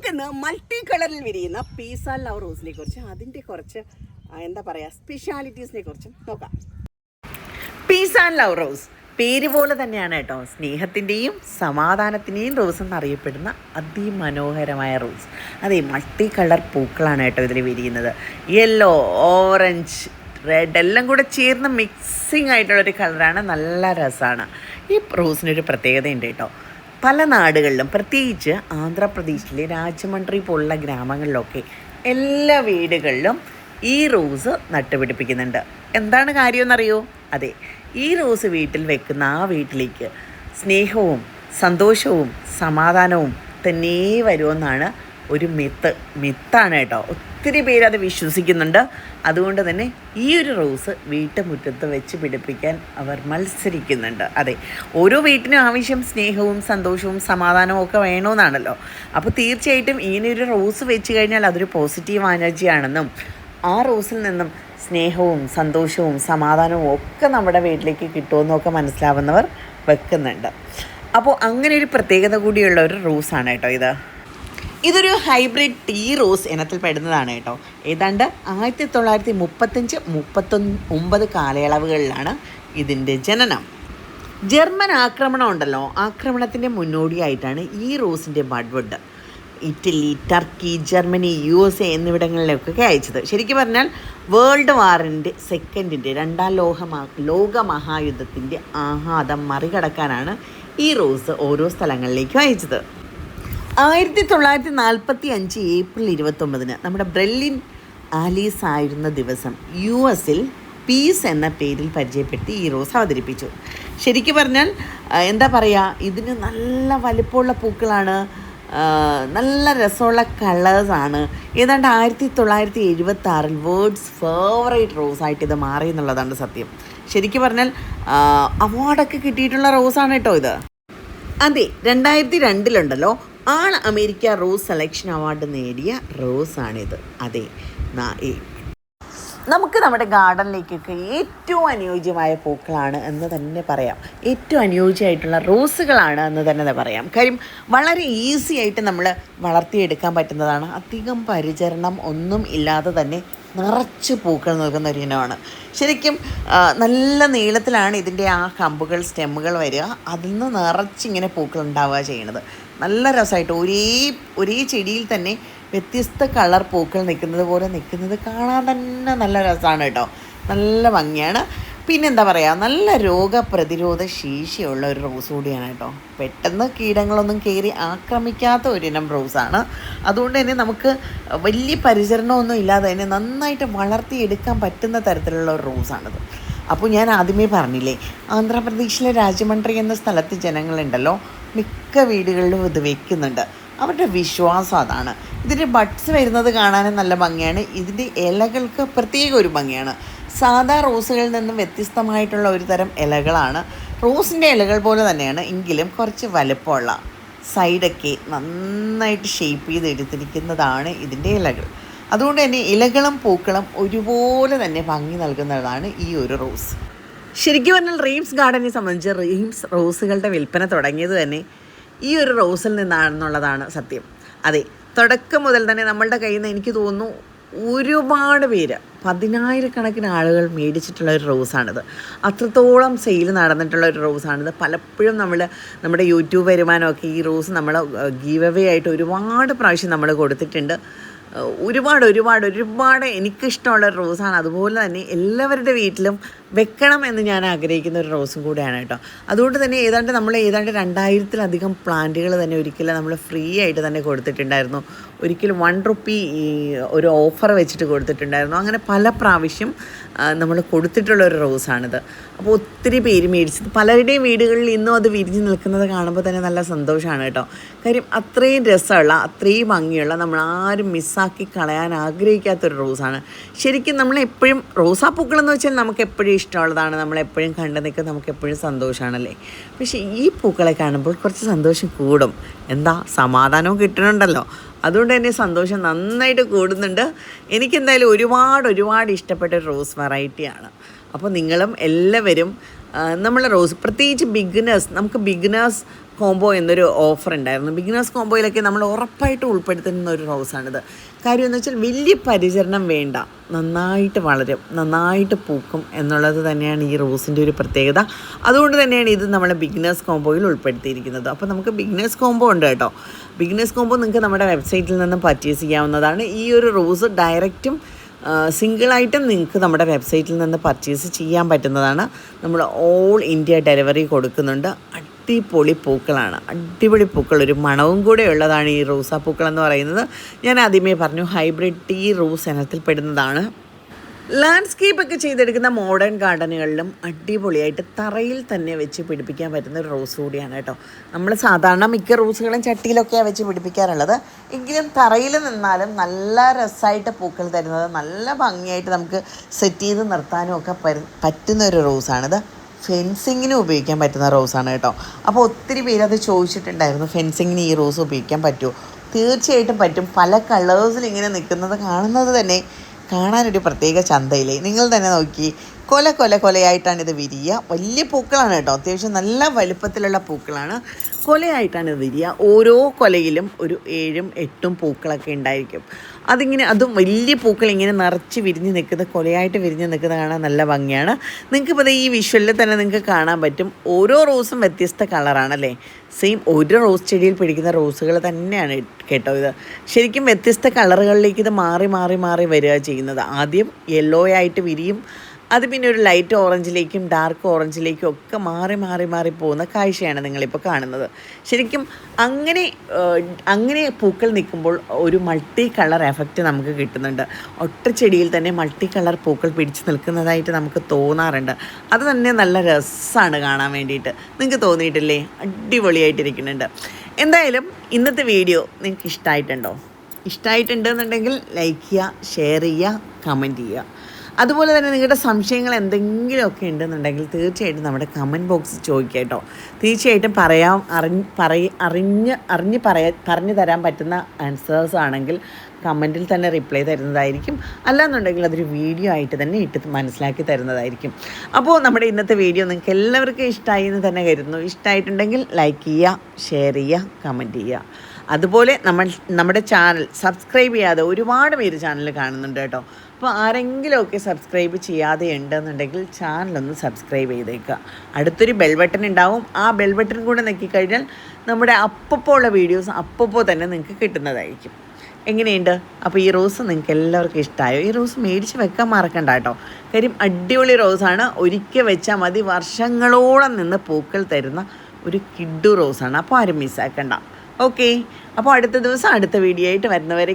നമുക്കിന്ന് മൾട്ടി കളറിൽ വിരിയുന്ന പീസ ലവ് റോസിനെ കുറിച്ച് അതിന്റെ കുറച്ച് എന്താ പറയുക സ്പെഷ്യാലിറ്റീസിനെ കുറിച്ചും നോക്കാം. പീസ് ആൻഡ് ലവ് റോസ് പേര് പോലെ തന്നെയാണ് കേട്ടോ. സ്നേഹത്തിന്റെയും സമാധാനത്തിന്റെയും റോസ് എന്നറിയപ്പെടുന്ന അതിമനോഹരമായ റോസ് അതെ മൾട്ടി കളർ പൂക്കളാണ് കേട്ടോ ഇതിൽ വിരിയുന്നത്. യെല്ലോ ഓറഞ്ച് റെഡ് എല്ലാം കൂടെ ചേർന്ന് മിക്സിങ് ആയിട്ടുള്ളൊരു കളറാണ് നല്ല രസമാണ് ഈ റോസിനൊരു പ്രത്യേകതയുണ്ട് കേട്ടോ. പല നാടുകളിലും പ്രത്യേകിച്ച് ആന്ധ്രാപ്രദേശിലെ രാജമണ്ഡ്രി പോലുള്ള ഗ്രാമങ്ങളിലൊക്കെ എല്ലാ വീടുകളിലും ഈ റോസ് നട്ടുപിടിപ്പിക്കുന്നുണ്ട്. എന്താണ് കാര്യമെന്നറിയോ? അതെ ഈ റോസ് വീട്ടിൽ വെക്കുന്ന ആ വീട്ടിലേക്ക് സ്നേഹവും സന്തോഷവും സമാധാനവും തന്നെ വരുമെന്നാണ് ഒരു മിത്ത് മിത്താണ് കേട്ടോ ഒത്തിരി പേരത് വിശ്വസിക്കുന്നുണ്ട്. അതുകൊണ്ട് തന്നെ ഈ ഒരു റോസ് വീട്ടുമുറ്റത്ത് വെച്ച് പിടിപ്പിക്കാൻ അവർ മത്സരിക്കുന്നുണ്ട്. അതെ ഓരോ വീട്ടിനും ആവശ്യം സ്നേഹവും സന്തോഷവും സമാധാനവും ഒക്കെ വേണമെന്നാണല്ലോ അപ്പോൾ തീർച്ചയായിട്ടും ഇങ്ങനെ ഒരു റോസ് വെച്ച് കഴിഞ്ഞാൽ അതൊരു പോസിറ്റീവ് എനർജിയാണെന്നും ആ റോസിൽ നിന്നും സ്നേഹവും സന്തോഷവും സമാധാനവും ഒക്കെ നമ്മുടെ വീട്ടിലേക്ക് കിട്ടുമെന്നൊക്കെ മനസ്സിലാവുന്നവർ വെക്കുന്നുണ്ട്. അപ്പോൾ അങ്ങനെ ഒരു പ്രത്യേകത കൂടിയുള്ള ഒരു റോസാണ് കേട്ടോ ഇത്. ഇതൊരു ഹൈബ്രിഡ് ടീ റോസ് ഇനത്തിൽ പെടുന്നതാണ് കേട്ടോ. ഏതാണ്ട് ആയിരത്തി തൊള്ളായിരത്തി മുപ്പത്തഞ്ച് മുപ്പത്തൊന്ന് ഒമ്പത് കാലയളവുകളിലാണ് ഇതിന്റെ ജനനം. ജർമ്മൻ ആക്രമണം ഉണ്ടല്ലോ. ആക്രമണത്തിന്റെ മുന്നോടിയായിട്ടാണ് ഈ റോസിന്റെ budwood. Italy Turkey Germany U S A എന്നിവിടങ്ങളിലൊക്കെ അയച്ചത്. ശരിക്കും പറഞ്ഞാൽ വേൾഡ് വാറിന്റെ സെക്കൻഡിന്റെ രണ്ടാം ലോകമാ ലോകമഹായുദ്ധത്തിന്റെ ആഘാതം മറികടക്കാനാണ് ഈ റോസ് ഓരോ സ്ഥലങ്ങളിലേക്കും അയച്ചത്. ആയിരത്തി തൊള്ളായിരത്തി നാൽപ്പത്തി അഞ്ച് ഏപ്രിൽ ഇരുപത്തൊമ്പതിന് നമ്മുടെ ബ്രെല്ലിൻ ആലീസ് ആയിരുന്ന ദിവസം യു എസിൽ പീസ് എന്ന പേരിൽ പരിചയപ്പെടുത്തി ഈ റോസ് അവതരിപ്പിച്ചു. ശരിക്കും പറഞ്ഞാൽ എന്താ പറയുക ഇതിന് നല്ല വലിപ്പമുള്ള പൂക്കളാണ് നല്ല രസമുള്ള കളേഴ്സാണ് ഏതാണ്ട് ആയിരത്തി തൊള്ളായിരത്തി എഴുപത്തി ആറിൽ വേർഡ്സ് ഫേവറേറ്റ് റോസായിട്ട് ഇത് മാറി എന്നുള്ളതാണ് സത്യം. ശരിക്കും പറഞ്ഞാൽ അവാർഡൊക്കെ കിട്ടിയിട്ടുള്ള റോസാണ് കേട്ടോ ഇത്. അതെ രണ്ടായിരത്തി രണ്ടിലുണ്ടല്ലോ ആൾ അമേരിക്ക റോസ് സെലക്ഷൻ അവാർഡ് നേടിയ റോസ് റോസാണിത് അതെ നമുക്ക് നമ്മുടെ ഗാർഡനിലേക്കൊക്കെ ഏറ്റവും അനുയോജ്യമായ പൂക്കളാണ് എന്ന് തന്നെ പറയാം. ഏറ്റവും അനുയോജ്യമായിട്ടുള്ള റോസുകളാണ് എന്ന് തന്നെ പറയാം. കാര്യം വളരെ ഈസി ആയിട്ട് നമ്മൾ വളർത്തിയെടുക്കാൻ പറ്റുന്നതാണ്. അധികം പരിചരണം ഒന്നും ഇല്ലാതെ തന്നെ നിറച്ച് പൂക്കൾ നൽകുന്ന ഒരു ഇനമാണ്. ശരിക്കും നല്ല നീളത്തിലാണ് ഇതിന്റെ ആ കമ്പുകൾ സ്റ്റെമ്മുകൾ വരിക. അതിൽ നിന്ന് നിറച്ചിങ്ങനെ പൂക്കൾ ഉണ്ടാവുക ചെയ്യണത് നല്ല രസമായിട്ട് ഒരേ ഒരേ ചെടിയിൽ തന്നെ വ്യത്യസ്ത കളർ പൂക്കൾ നിൽക്കുന്നത് പോലെ നിൽക്കുന്നത് കാണാൻ തന്നെ നല്ല രസമാണ് കേട്ടോ. നല്ല ഭംഗിയാണ്. പിന്നെന്താ പറയുക നല്ല രോഗപ്രതിരോധ ശേഷിയുള്ള ഒരു റോസ് കൂടിയാണ് കേട്ടോ. പെട്ടെന്ന് കീടങ്ങളൊന്നും കയറി ആക്രമിക്കാത്ത ഒരിനം റോസാണ് അതുകൊണ്ട് തന്നെ നമുക്ക് വലിയ പരിചരണമൊന്നും ഇല്ലാതെ തന്നെ നന്നായിട്ട് വളർത്തിയെടുക്കാൻ പറ്റുന്ന തരത്തിലുള്ള ഒരു റോസാണിത് അപ്പോൾ ഞാൻ ആദ്യമേ പറഞ്ഞില്ലേ ആന്ധ്രാപ്രദേശിലെ രാജമണ്ഡ്രി എന്ന സ്ഥലത്ത് ജനങ്ങളുണ്ടല്ലോ മിക്ക വീടുകളിലും ഇത് വെക്കുന്നുണ്ട്. അവരുടെ വിശ്വാസം അതാണ്. ഇതിന്റെ ബഡ്സ് വരുന്നത് കാണാനും നല്ല ഭംഗിയാണ്. ഇതിന്റെ ഇലകൾക്ക് പ്രത്യേക ഒരു ഭംഗിയാണ്. സാധാ റോസുകളിൽ നിന്നും വ്യത്യസ്തമായിട്ടുള്ള ഒരു തരം ഇലകളാണ്. റോസിന്റെ ഇലകൾ പോലെ തന്നെയാണ് എങ്കിലും കുറച്ച് വലുപ്പമുള്ള. സൈഡൊക്കെ നന്നായിട്ട് ഷേപ്പ് ചെയ്ത് എടുത്തിരിക്കുന്നതാണ് ഇതിന്റെ ഇലകൾ. അതുകൊണ്ട് തന്നെ ഇലകളും പൂക്കളും ഒരുപോലെ തന്നെ ഭംഗി നൽകുന്നതാണ് ഈ ഒരു റോസ്. ശരിക്കും പറഞ്ഞാൽ റീംസ് ഗാർഡനെ സംബന്ധിച്ച് റീംസ് റോസുകളുടെ വിൽപ്പന തുടങ്ങിയത് തന്നെ ഈ ഒരു റോസിൽ നിന്നാണെന്നുള്ളതാണ് സത്യം. അതെ തുടക്കം മുതൽ തന്നെ നമ്മളുടെ കയ്യിൽ നിന്ന് എനിക്ക് തോന്നുന്നു ഒരുപാട് പേര് പതിനായിരക്കണക്കിന് ആളുകൾ മേടിച്ചിട്ടുള്ള ഒരു റോസാണിത്. അത്രത്തോളം സെയിൽ നടന്നിട്ടുള്ള ഒരു റോസാണിത്. പലപ്പോഴും നമ്മൾ നമ്മുടെ യൂട്യൂബ് വരുമാനമൊക്കെ ഈ റോസ് നമ്മൾ ഗീവ് അവേ ആയിട്ട് ഒരുപാട് പ്രാവശ്യം നമ്മൾ കൊടുത്തിട്ടുണ്ട്. ഒരുപാട് ഒരുപാട് ഒരുപാട് എനിക്കിഷ്ടമുള്ള ഒരു റോസാണ്. അതുപോലെ തന്നെ എല്ലാവരുടെ വീട്ടിലും വെക്കണം എന്ന് ഞാൻ ആഗ്രഹിക്കുന്ന ഒരു റോസും കൂടെയാണ് കേട്ടോ. അതുകൊണ്ട് തന്നെ ഏതാണ്ട് നമ്മൾ ഏതാണ്ട് രണ്ടായിരത്തിലധികം പ്ലാന്റുകൾ തന്നെ ഒരിക്കലും നമ്മൾ ഫ്രീ ആയിട്ട് തന്നെ കൊടുത്തിട്ടുണ്ടായിരുന്നു. ഒരിക്കലും വൺ റുപ്പി ഒരു ഓഫർ വെച്ചിട്ട് കൊടുത്തിട്ടുണ്ടായിരുന്നു. അങ്ങനെ പല പ്രാവശ്യം നമ്മൾ കൊടുത്തിട്ടുള്ള ഒരു റോസാണിത് അപ്പോൾ ഒത്തിരി പേര് മേടിച്ചത്. പലരുടെയും വീടുകളിൽ ഇന്നും അത് വിരിഞ്ഞ് നിൽക്കുന്നത് കാണുമ്പോൾ തന്നെ നല്ല സന്തോഷമാണ് കേട്ടോ. കാര്യം അത്രയും രസമുള്ള അത്രയും ഭംഗിയുള്ള നമ്മൾ ആരും മിസ്സാക്കി കളയാൻ ആഗ്രഹിക്കാത്തൊരു റോസാണ് ശരിക്കും നമ്മൾ എപ്പോഴും റോസാപ്പൂക്കളെന്ന് വെച്ചാൽ നമുക്ക് എപ്പോഴും ഇഷ്ടമുള്ളതാണ്. നമ്മൾ എപ്പോഴും കണ്ടു നിൽക്കുക നമുക്ക് എപ്പോഴും സന്തോഷമാണല്ലേ പക്ഷേ ഈ പൂക്കളെ കാണുമ്പോൾ കുറച്ച് സന്തോഷം കൂടും. എന്താ? സമാധാനവും കിട്ടുന്നുണ്ടല്ലോ. അതുകൊണ്ട് തന്നെ സന്തോഷം നന്നായിട്ട് കൂടുന്നുണ്ട്. എനിക്കെന്തായാലും ഒരുപാട് ഒരുപാട് ഇഷ്ടപ്പെട്ട റോസ് വെറൈറ്റിയാണ്. അപ്പോൾ നിങ്ങളും എല്ലാവരും നമ്മൾ റോസ് പ്രത്യേകിച്ച് ബിഗിനേഴ്സ് നമുക്ക് ബിഗിനേഴ്സ് കോംബോ എന്നൊരു ഓഫർ ഉണ്ടായിരുന്നു. ബിഗിനേഴ്സ് കോംബോയിലൊക്കെ നമ്മൾ ഉറപ്പായിട്ട് ഉൾപ്പെടുത്തുന്ന ഒരു റോസാണിത് കാര്യം എന്ന് വെച്ചാൽ വലിയ പരിചരണം വേണ്ട. നന്നായിട്ട് വളരും നന്നായിട്ട് പൂക്കും എന്നുള്ളത് തന്നെയാണ് ഈ റോസിന്റെ ഒരു പ്രത്യേകത. അതുകൊണ്ട് തന്നെയാണ് ഇത് നമ്മൾ ബിഗിനേഴ്സ് കോംബോയിൽ ഉൾപ്പെടുത്തിയിരിക്കുന്നത്. അപ്പോൾ നമുക്ക് ബിഗിനേഴ്സ് കോംബോ ഉണ്ട് കേട്ടോ. ബിഗിനേഴ്സ് കോംബോ നിങ്ങൾക്ക് നമ്മുടെ വെബ്സൈറ്റിൽ നിന്ന് പർച്ചേസ് ചെയ്യാവുന്നതാണ്. ഈ ഒരു റോസ് ഡയറക്റ്റും സിംഗിളായിട്ടും നിങ്ങൾക്ക് നമ്മുടെ വെബ്സൈറ്റിൽ നിന്ന് പർച്ചേസ് ചെയ്യാൻ പറ്റുന്നതാണ്. നമ്മൾ ഓൾ ഇന്ത്യ ഡെലിവറി കൊടുക്കുന്നുണ്ട്. അടിപൊളി പൂക്കളാണ്. അടിപൊളി പൂക്കൾ. ഒരു മണവും കൂടെ ഉള്ളതാണ് ഈ റോസാപ്പൂക്കൾ എന്ന് പറയുന്നത്. ഞാൻ ആദ്യമേ പറഞ്ഞു ഹൈബ്രിഡ് ടീ റോസ് ഇനത്തിൽപ്പെടുന്നതാണ് ലാൻഡ്സ്കേപ്പ് ഒക്കെ ചെയ്തെടുക്കുന്ന മോഡേൺ ഗാർഡനുകളിലും അടിപൊളിയായിട്ട് തറയിൽ തന്നെ വെച്ച് പിടിപ്പിക്കാൻ പറ്റുന്ന ഒരു റോസ് കൂടിയാണ് കേട്ടോ. നമ്മൾ സാധാരണ മിക്ക റോസുകളും ചട്ടിയിലൊക്കെയാണ് വെച്ച് പിടിപ്പിക്കാറുള്ളത്. എങ്കിലും തറയിൽ നിന്നാലും നല്ല രസമായിട്ട് പൂക്കൾ തരുന്നത് നല്ല ഭംഗിയായിട്ട് നമുക്ക് സെറ്റ് ചെയ്ത് നിർത്താനും ഒക്കെ പറ്റുന്ന ഒരു റോസാണിത് ഫെൻസിങ്ങിന് ഉപയോഗിക്കാൻ പറ്റുന്ന റോസാണ് കേട്ടോ. അപ്പോൾ ഒത്തിരി പേര് അത് ചോദിച്ചിട്ടുണ്ടായിരുന്നു ഫെൻസിങ്ങിന് ഈ റോസ് ഉപയോഗിക്കാൻ പറ്റുമോ? തീർച്ചയായിട്ടും പറ്റും. പല കളേഴ്സിൽ ഇങ്ങനെ നിൽക്കുന്നത് കാണുന്നത് തന്നെ കാണാനൊരു പ്രത്യേക ചന്തയില്ലേ? നിങ്ങൾ തന്നെ നോക്കി. കൊല കൊല കൊലയായിട്ടാണ് ഇത് വിരിയുക വലിയ പൂക്കളാണ് കേട്ടോ. അത്യാവശ്യം നല്ല വലുപ്പത്തിലുള്ള പൂക്കളാണ്. കൊലയായിട്ടാണ് ഇത് വിരിയുക ഓരോ കൊലയിലും ഒരു ഏഴും എട്ടും പൂക്കളൊക്കെ ഉണ്ടായിരിക്കും. അതിങ്ങനെ അതും വലിയ പൂക്കൾ ഇങ്ങനെ നിറച്ച് വിരിഞ്ഞ് നിൽക്കുന്നത് കൊലയായിട്ട് വിരിഞ്ഞ് നിൽക്കുന്നത് കാണാൻ നല്ല ഭംഗിയാണ്. നിങ്ങൾക്കിപ്പോൾ ഈ വിഷ്വലിൽ തന്നെ നിങ്ങൾക്ക് കാണാൻ പറ്റും. ഓരോ റോസും വ്യത്യസ്ത കളറാണല്ലേ സെയിം ഒരു റോസ് ചെടിയിൽ പിടിക്കുന്ന റോസുകൾ തന്നെയാണ് കേട്ടോ ഇത്. ശരിക്കും വ്യത്യസ്ത കളറുകളിലേക്ക് ഇത് മാറി മാറി മാറി വരിക ചെയ്യുന്നത്. ആദ്യം യെല്ലോ ആയിട്ട് വിരിയും അത് പിന്നെ ഒരു ലൈറ്റ് ഓറഞ്ചിലേക്കും ഡാർക്ക് ഓറഞ്ചിലേക്കും ഒക്കെ മാറി മാറി മാറി പോകുന്ന കാഴ്ചയാണ് നിങ്ങളിപ്പോൾ കാണുന്നത്. ശരിക്കും അങ്ങനെ അങ്ങനെ പൂക്കൾ നിൽക്കുമ്പോൾ ഒരു മൾട്ടി കളർ എഫക്റ്റ് നമുക്ക് കിട്ടുന്നുണ്ട്. ഒറ്റ ചെടിയിൽ തന്നെ മൾട്ടി കളർ പൂക്കൾ പിടിച്ച് നിൽക്കുന്നതായിട്ട് നമുക്ക് തോന്നാറുണ്ട്. അത് തന്നെ നല്ല രസമാണ് കാണാൻ വേണ്ടിയിട്ട്. നിങ്ങൾക്ക് തോന്നിയിട്ടില്ലേ? അടിപൊളിയായിട്ടിരിക്കുന്നുണ്ട്. എന്തായാലും ഇന്നത്തെ വീഡിയോ നിങ്ങൾക്ക് ഇഷ്ടമായിട്ടുണ്ടോ? ഇഷ്ടമായിട്ടുണ്ടെന്നുണ്ടെങ്കിൽ ലൈക്ക് ചെയ്യുക ഷെയർ ചെയ്യുക കമന്റ് ചെയ്യുക. അതുപോലെ തന്നെ നിങ്ങളുടെ സംശയങ്ങൾ എന്തെങ്കിലുമൊക്കെ ഉണ്ടെന്നുണ്ടെങ്കിൽ തീർച്ചയായിട്ടും നമ്മുടെ കമന്റ് ബോക്സിൽ ചോദിക്കുക കേട്ടോ. തീർച്ചയായിട്ടും പറയാം അറിഞ്ഞ് പറയ അറിഞ്ഞ് അറിഞ്ഞ് പറയാ പറഞ്ഞു തരാൻ പറ്റുന്ന ആൻസേഴ്സ് ആണെങ്കിൽ കമന്റിൽ തന്നെ റിപ്ലൈ തരുന്നതായിരിക്കും. അല്ലാന്നുണ്ടെങ്കിൽ അതൊരു വീഡിയോ ആയിട്ട് തന്നെ ഇട്ട് മനസ്സിലാക്കി തരുന്നതായിരിക്കും. അപ്പോൾ നമ്മുടെ ഇന്നത്തെ വീഡിയോ നിങ്ങൾക്ക് എല്ലാവർക്കും ഇഷ്ടമായി എന്ന് തന്നെ കരുതുന്നു. ഇഷ്ടമായിട്ടുണ്ടെങ്കിൽ ലൈക്ക് ചെയ്യുക ഷെയർ ചെയ്യുക കമന്റ് ചെയ്യുക. അതുപോലെ നമ്മൾ നമ്മുടെ ചാനൽ സബ്സ്ക്രൈബ് ചെയ്യാതെ ഒരുപാട് പേര് ചാനൽ കാണുന്നുണ്ട് കേട്ടോ. അപ്പോൾ ആരെങ്കിലുമൊക്കെ സബ്സ്ക്രൈബ് ചെയ്യാതെ ഉണ്ടെന്നുണ്ടെങ്കിൽ ചാനലൊന്ന് സബ്സ്ക്രൈബ് ചെയ്തേക്കുക. അടുത്തൊരു ബെൽ ബട്ടൺ ഉണ്ടാവും. ആ ബെൽ ബട്ടൺ കൂടെ നോക്കിക്കഴിഞ്ഞാൽ നമ്മുടെ അപ്പപ്പോൾ ഉള്ള വീഡിയോസ് അപ്പപ്പോൾ തന്നെ നിങ്ങൾക്ക് കിട്ടുന്നതായിരിക്കും. എങ്ങനെയുണ്ട്? അപ്പോൾ ഈ റോസ് നിങ്ങൾക്ക് എല്ലാവർക്കും ഇഷ്ടമായോ ഈ റോസ് മേടിച്ച് വെക്കാൻ മറക്കണ്ട കേട്ടോ. കാര്യം അടിപൊളി റോസാണ് ഒരിക്കൽ വെച്ചാൽ മതി. വർഷങ്ങളോളം നിന്ന് പൂക്കൾ തരുന്ന ഒരു കിഡു റോസാണ് അപ്പോൾ ആരും മിസ്സാക്കണ്ട ഓക്കെ അപ്പോൾ അടുത്ത ദിവസം അടുത്ത വീഡിയോ ആയിട്ട് വരുന്നവരെ